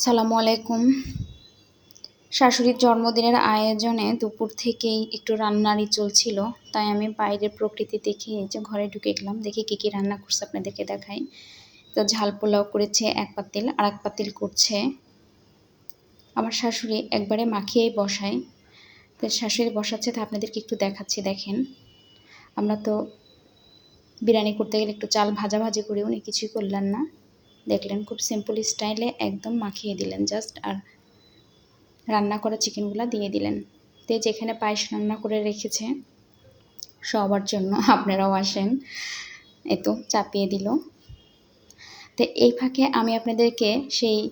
সালামু আলাইকুম। শাশুড়ির জন্মদিনের আয়োজনে দুপুর থেকেই একটু রান্নারই চলছিল, তাই আমি বাইরের প্রকৃতি দেখে এই যে ঘরে ঢুকে গেলাম, দেখি কী কী রান্না করছে আপনাদেরকে দেখাই। তো ঝাল পোলাও করেছে, এক পাতিল আর এক পাতিল করছে। আমার শাশুড়ি একবারে মাখিয়েই বসায়। তো শাশুড়ি বসাচ্ছে, তো আপনাদেরকে একটু দেখাচ্ছি, দেখেন। আমরা তো বিরিয়ানি করতে গেলে একটু চাল ভাজাভাজি করি, উনি কিছুই করলেন না। দেখলেন, খুব সিম্পল স্টাইলে একদম মাখিয়ে দিলেন জাস্ট আর রান্না করা চিকেনগুলো দিয়ে দিলেন। তে যেখানে পায়েস রান্না করে রেখেছে, সবার জন্য আপনারাও আসেন। এ তো চাপিয়ে দিল। তো এই ফাঁকে আমি আপনাদেরকে সেই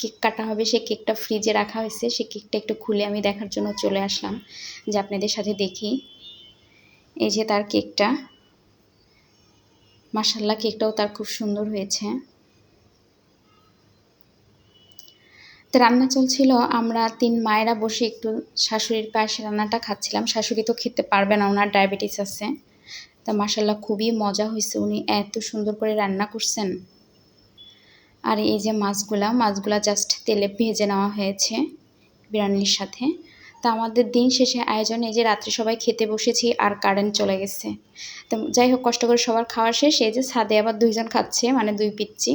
কেক কাটা হবে, সেই কেকটা ফ্রিজে রাখা হয়েছে, সেই কেকটা একটু খুলে আমি দেখার জন্য চলে আসলাম, যে আপনাদের সাথে দেখি। এই যে তার কেকটা মাসাল্লাহ কেকটাও তার খুব সুন্দর হয়েছে। তো রান্না চলছিল, আমরা তিন মায়েরা বসে একটু শাশুড়ির পাশে রান্নাটা খাচ্ছিলাম। শাশুড়ি তো খেতে পারবে না, ওনার ডায়াবেটিস আছে। তা মাসাল্লাহ খুবই মজা হয়েছে উনি এত সুন্দর করে রান্না করছেন। আর এই যে মাছগুলা মাছগুলা জাস্ট তেলে ভেজে নেওয়া হয়েছে বিরিয়ানির সাথে। তা আমাদের দিন শেষে আয়োজনে যে রাত্রে সবাই খেতে বসেছি আর কারেন্ট চলে গেছে। তো যাই হোক, কষ্ট করে সবার খাওয়া শেষ। এই যে ছাদে আবার দুইজন খাচ্ছে মানে দুই পিচ্ছি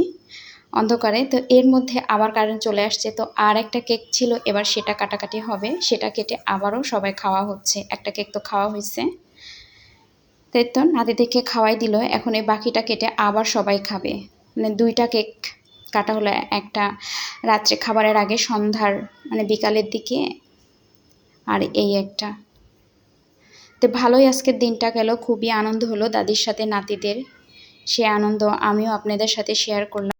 অন্ধকারে। তো এর মধ্যে আবার কারেন্ট চলে আসছে। তো আর একটা কেক ছিল, এবার সেটা কাটাকাটি হবে। সেটা কেটে আবারও সবাই খাওয়া হচ্ছে। একটা কেক তো খাওয়া হয়েছে। তো নাতিদেরকে খাওয়াই দিল। এখন এই বাকিটা কেটে আবার সবাই খাবে। মানে দুইটা কেক কাটা হলো একটা রাত্রে খাবারের আগে সন্ধ্যার মানে বিকালের দিকে আর এই একটা। তো ভালোই আজকের দিনটা গেল। খুবই আনন্দ হলো দাদির সাথে নাতিদের। সে আনন্দ আমিও আপনাদের সাথে শেয়ার করলাম।